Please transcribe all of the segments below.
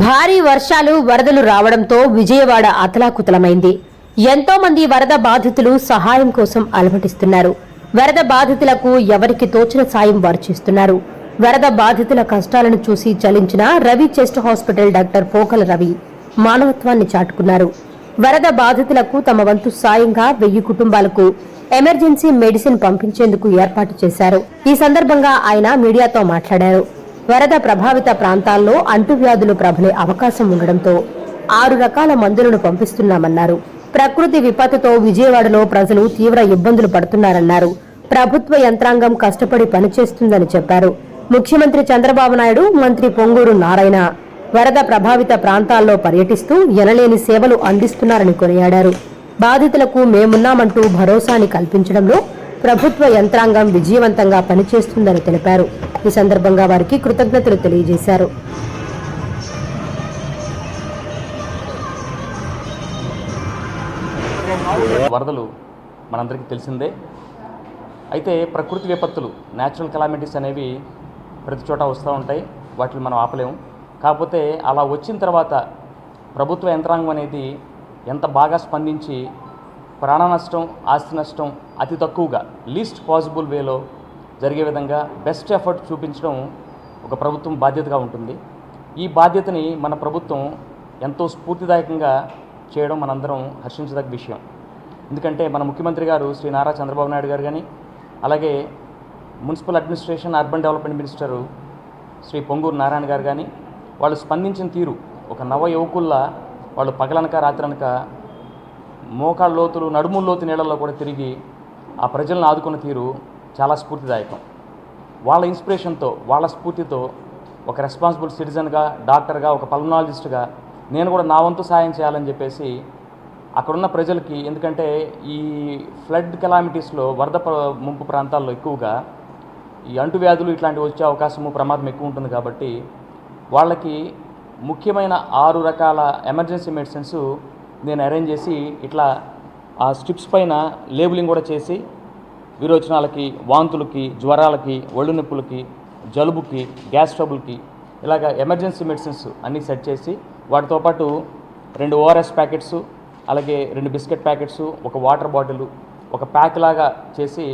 భారీ వర్షాలు వరదలు రావడంతో విజయవాడ అతలాకుతలమైంది. ఎంతో మంది వరద బాధితులు సహాయం కోసం అలమటిస్తున్నారు. వరద బాధితులకు ఎవరికి తోచిన సాయం వారు చేస్తున్నారు. వరద బాధితుల కష్టాలను చూసి చలించిన Ravi chest hospital doctor Pokala Ravi మానవత్వాన్ని చాటుకున్నారు. వరద బాధితులకు తమ వంతు సాయంగా వెయ్యి కుటుంబాలకు ఎమర్జెన్సీ మెడిసిన్ పంపించేందుకు ఏర్పాటు చేశారు. ఈ సందర్భంగా ఆయన మీడియాతో మాట్లాడారు. వరద ప్రభావిత ప్రాంతాల్లో అంటువ్యాధులు ప్రబలే అవకాశం ఉండడంతో ఆరు రకాల మందులను పంపిస్తున్నామన్నారు. ప్రకృతి విపత్తుతో విజయవాడలో ప్రజలు తీవ్ర ఇబ్బందులు పడుతున్నారన్నారు. ప్రభుత్వ యంత్రాంగం కష్టపడి పనిచేస్తుందని చెప్పారు. ముఖ్యమంత్రి చంద్రబాబు నాయుడు మంత్రి పొంగూరు నారాయణ వరద ప్రభావిత ప్రాంతాల్లో పర్యటిస్తూ ఎనలేని సేవలు అందిస్తున్నారని కొనియాడారు. బాధితులకు మేమున్నామంటూ భరోసాని కల్పించడంలో ప్రభుత్వ యంత్రాంగం విజయవంతంగా పనిచేస్తుందని తెలిపారు. ఈ సందర్భంగా వారికి కృతజ్ఞతలు తెలియజేశారు. వరదలు మనందరికీ తెలిసిందే. అయితే ప్రకృతి విపత్తులు న్యాచురల్ కలామిటీస్ అనేవి ప్రతి చోట వస్తూ ఉంటాయి. వాటిని మనం ఆపలేము. కాకపోతే అలా వచ్చిన తర్వాత ప్రభుత్వ యంత్రాంగం అనేది ఎంత బాగా స్పందించి ప్రాణ నష్టం ఆస్తి నష్టం అతి తక్కువగా లీస్ట్ పాసిబుల్ వేలో జరిగే విధంగా బెస్ట్ ఎఫర్ట్ చూపించడం ఒక ప్రభుత్వం బాధ్యతగా ఉంటుంది. ఈ బాధ్యతని మన ప్రభుత్వం ఎంతో స్ఫూర్తిదాయకంగా చేయడం మనందరం హర్షించదగ్గ విషయం. ఎందుకంటే మన ముఖ్యమంత్రి గారు శ్రీ నారా చంద్రబాబు నాయుడు గారు కానీ అలాగే municipal administration urban development minister Shri Ponguru Narayana garu కానీ వాళ్ళు స్పందించిన తీరు ఒక నవ యువకుల్లా వాళ్ళు పగలనక రాత్రనక మోకాళ్ళ లోతులు నడుముల్లోతు నీళ్ళల్లో కూడా తిరిగి ఆ ప్రజలను ఆదుకున్న తీరు చాలా స్ఫూర్తిదాయకం. వాళ్ళ ఇన్స్పిరేషన్తో వాళ్ళ స్ఫూర్తితో ఒక రెస్పాన్సిబుల్ సిటిజన్గా డాక్టర్గా ఒక పల్మనాలజిస్ట్గా నేను కూడా నా వంతు సాయం చేయాలని చెప్పేసి అక్కడున్న ప్రజలకి ఎందుకంటే ఈ ఫ్లడ్ కెలామిటీస్లో వరద ప్ర- ముంపు ప్రాంతాల్లో ఎక్కువగా ఈ అంటువ్యాధులు ఇట్లాంటివి వచ్చే అవకాశము ప్రమాదం ఎక్కువ ఉంటుంది కాబట్టి వాళ్ళకి ముఖ్యమైన ఆరు రకాల ఎమర్జెన్సీ మెడిసిన్స్ నేను అరేంజ్ చేసి ఇట్లా ఆ స్ట్రిప్స్ పైన లేబులింగ్ కూడా చేసి విరోచనాలకి వాంతులకి జ్వరాలకి ఒళ్ళు నొప్పులకి జలుబుకి గ్యాస్ ట్రబుల్కి ఇలాగ ఎమర్జెన్సీ మెడిసిన్స్ అన్నీ సెట్ చేసి వాటితో పాటు రెండు ఓఆర్ఎస్ ప్యాకెట్స్ అలాగే రెండు బిస్కెట్ ప్యాకెట్స్ ఒక వాటర్ బాటిల్ ఒక ప్యాక్ లాగా చేసి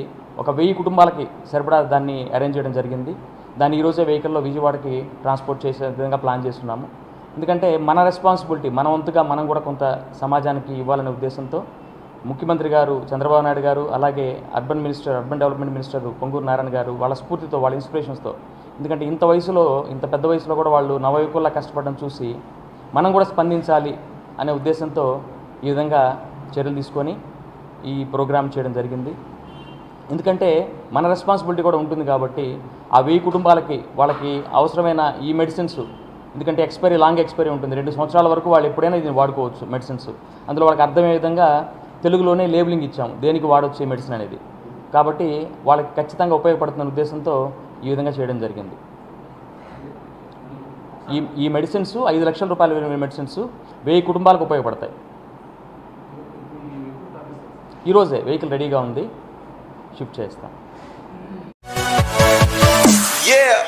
ఒక వెయ్యి కుటుంబాలకి సరిపడా దాన్ని అరేంజ్ చేయడం జరిగింది. దాన్ని ఈరోజే వెహికల్లో విజయవాడకి ట్రాన్స్పోర్ట్ చేసే విధంగా ప్లాన్ చేస్తున్నాము. ఎందుకంటే మన రెస్పాన్సిబిలిటీ మన వంతుగా మనం కూడా కొంత సమాజానికి ఇవ్వాలనే ఉద్దేశంతో ముఖ్యమంత్రి గారు చంద్రబాబు నాయుడు గారు అలాగే urban minister urban development minister Ponguru Narayana garu వాళ్ళ స్ఫూర్తితో వాళ్ళ ఇన్స్పిరేషన్స్తో ఎందుకంటే ఇంత వయసులో ఇంత పెద్ద వయసులో కూడా వాళ్ళు నవయుకుల్లా కష్టపడడం చూసి మనం కూడా స్పందించాలి అనే ఉద్దేశంతో ఈ విధంగా చర్యలు తీసుకొని ఈ ప్రోగ్రామ్ చేయడం జరిగింది. ఎందుకంటే మన రెస్పాన్సిబిలిటీ కూడా ఉంటుంది కాబట్టి ఆ వెయ్యి కుటుంబాలకి వాళ్ళకి అవసరమైన ఈ మెడిసిన్స్ ఎందుకంటే ఎక్స్పైరీ లాంగ్ ఎక్స్పైరీ ఉంటుంది. రెండు సంవత్సరాల వరకు వాళ్ళు ఎప్పుడైనా ఇది వాడుకోవచ్చు మెడిసిన్స్ అందులో వాళ్ళకి అర్థమయ్యే విధంగా తెలుగులోనే లేబులింగ్ ఇచ్చాము. దేనికి వాడొచ్చే ఈ మెడిసిన్ అనేది. కాబట్టి వాళ్ళకి ఖచ్చితంగా ఉపయోగపడుతున్న ఉద్దేశంతో ఈ విధంగా చేయడం జరిగింది. ఈ ఈ మెడిసిన్స్ ఐదు లక్షల రూపాయల విలువైన మెడిసిన్స్ వెయ్యి కుటుంబాలకు ఉపయోగపడతాయి. ఈరోజే వెహికల్ రెడీగా ఉంది. షిఫ్ట్ చేస్తాం. Yeah.